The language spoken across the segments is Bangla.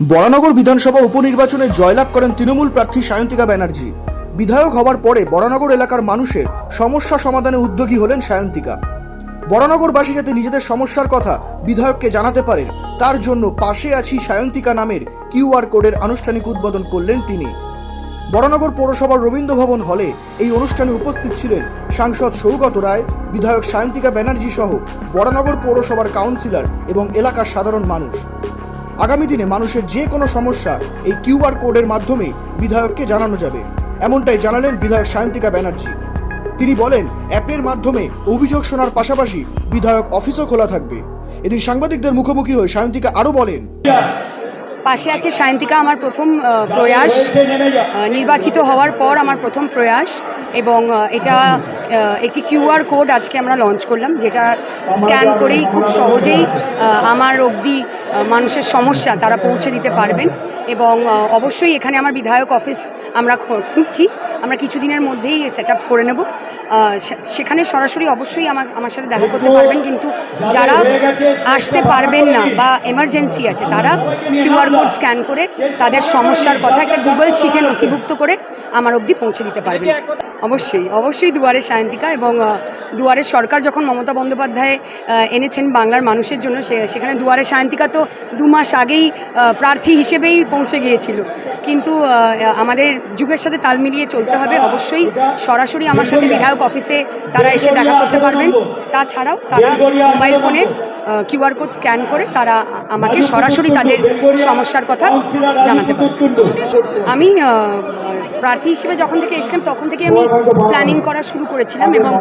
বরানগর বিধানসভা উপনির্বাচনে জয়লাভ করেন তৃণমূল প্রার্থী সায়ন্তিকা ব্যানার্জি। বিধায়ক হওয়ার পরে বরানগর এলাকার মানুষের সমস্যা সমাধানে উদ্যোগী হলেন সায়ন্তিকা। বরানগরবাসী যাতে নিজেদের সমস্যার কথা বিধায়ককে জানাতে পারেন, তার জন্য পাশে আছি সায়ন্তিকা নামের কিউআর কোডের আনুষ্ঠানিক উদ্বোধন করলেন তিনি। বরানগর পৌরসভার রবীন্দ্র ভবন হলে এই অনুষ্ঠানে উপস্থিত ছিলেন সাংসদ সৌগত রায়, বিধায়ক সায়ন্তিকা ব্যানার্জি সহ বরানগর পৌরসভার কাউন্সিলর এবং এলাকার সাধারণ মানুষ। আগামী দিনে মানুষের যে কোনো সমস্যা এই কিউআর কোডের মাধ্যমে বিধায়ককে জানানো যাবে। এমনটাই জানালেন বিধায়ক সায়ন্তিকা ব্যানার্জি। তিনি বলেন, অ্যাপের মাধ্যমে অভিযোগ শোনার পাশাপাশি বিধায়ক অফিসও খোলা থাকবে। এদিন সাংবাদিকদের মুখোমুখি হয়ে সায়ন্তিকা আরও বলেন পাশে আছে সায়ন্তিকা, আমার প্রথম প্রয়াস। নির্বাচিত হওয়ার পর আমার প্রথম প্রয়াস এবং এটা একটি কিউআর কোড আজকে আমরা লঞ্চ করলাম, যেটা স্ক্যান করেই খুব সহজেই আমার অবধি মানুষের সমস্যা তারা পৌঁছে দিতে পারবেন। এবং অবশ্যই এখানে আমার বিধায়ক অফিস আমরা খুঁজছি। আমরা কিছুদিনের মধ্যেই সেট আপ করে নেব। সেখানে সরাসরি অবশ্যই আমার আমার সাথে দেখা করতে পারবেন। কিন্তু যারা আসতে পারবেন না বা এমার্জেন্সি আছে, তারা কিউআর কোড স্ক্যান করে তাদের সমস্যার কথা একটা গুগল শিটে নথিভুক্ত করে আমার অবধি পৌঁছে দিতে পারবেন। অবশ্যই অবশ্যই দুয়ারে সায়ন্তিকা এবং দুয়ারে সরকার যখন মমতা বন্দ্যোপাধ্যায় এনেছেন বাংলার মানুষের জন্য সেখানে দুয়ারে সায়ন্তিকা তো দু মাস আগেই প্রার্থী হিসেবেই পৌঁছে গিয়েছিল। কিন্তু আমাদের যুগের সাথে তাল মিলিয়ে চলতে হবে। অবশ্যই সরাসরি আমার সাথে বিধায়ক অফিসে তারা এসে দেখা করতে পারবেন। তাছাড়াও তারা মোবাইল ফোনে কিউআর কোড স্ক্যান করে তারা আমাকে সরাসরি তাদের সমস্যার কথা জানাতে পারে আমি প্রার্থী হিসেবে যখন থেকে এসেছিলাম, তখন থেকে আমি প্ল্যানিং করা শুরু করেছিলাম এবং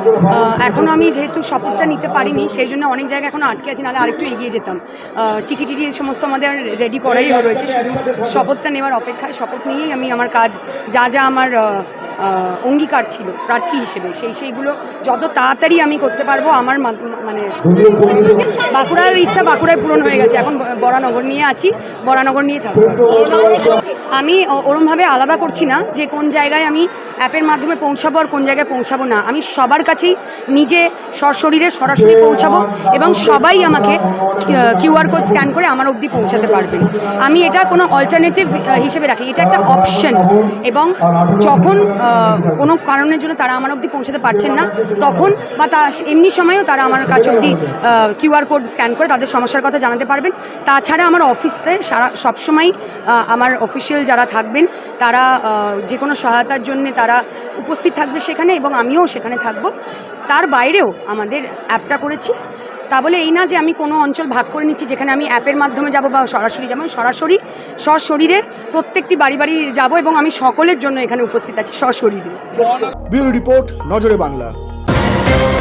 এখনও আমি যেহেতু শপথটা নিতে পারিনি, সেই জন্য অনেক জায়গায় এখনও আটকে আছি, নাহলে আরেকটু এগিয়ে যেতাম। চিঠি টিটি সমস্ত আমাদের রেডি করাই রয়েছে, শুধু শপথটা নেওয়ার অপেক্ষায় শপথ নিয়েই আমি আমার কাজ, যা যা আমার অঙ্গীকার ছিল, প্রার্থী হিসেবে। সেই সেইগুলো যত তাড়াতাড়ি আমি করতে পারব, আমার মানে বাঁকুড়ার ইচ্ছা বাঁকুড়ায় পূরণ হয়ে গেছে। এখন বরানগর নিয়ে আছি, বরানগর নিয়ে থাকব। আমি ওরমভাবে আলাদা করছি না যে কোন জায়গায় আমি অ্যাপের মাধ্যমে পৌঁছাবো আর কোন জায়গায় পৌঁছাবো না। আমি সবার কাছেই নিজে সশরীরে সরাসরি পৌঁছাবো এবং সবাই আমাকে কিউআর কোড স্ক্যান করে আমার অবধি পৌঁছাতে পারবেন আমি এটা কোনো অল্টারনেটিভ হিসেবে রাখি। এটা একটা অপশন এবং যখন কোনো কারণের জন্য তারা আমার অবধি পৌঁছাতে পারছেন না। তখন বা তা এমনি সময়েও তারা আমার কাছে অবধি কিউআর কোড স্ক্যান করে তাদের সমস্যার কথা জানাতে পারবেন। তাছাড়া আমার অফিসে সারা, সবসময় আমার অফিসিয়াল যারা থাকবেন, তারা যে কোনো সহায়তার জন্য তারা উপস্থিত থাকবে সেখানে এবং আমিও সেখানে থাকব। তার বাইরেও আমাদের অ্যাপটা করেছি। তা বলে এই না যে আমি কোনো অঞ্চল ভাগ করে নিচ্ছি, যেখানে আমি অ্যাপের মাধ্যমে যাব বা সরাসরি যাব, সরাসরি সশরীরে প্রত্যেকটি বাড়ি বাড়ি যাব এবং আমি সকলের জন্য এখানে উপস্থিত আছি সশরীরে। রিপোর্ট নজরে বাংলা।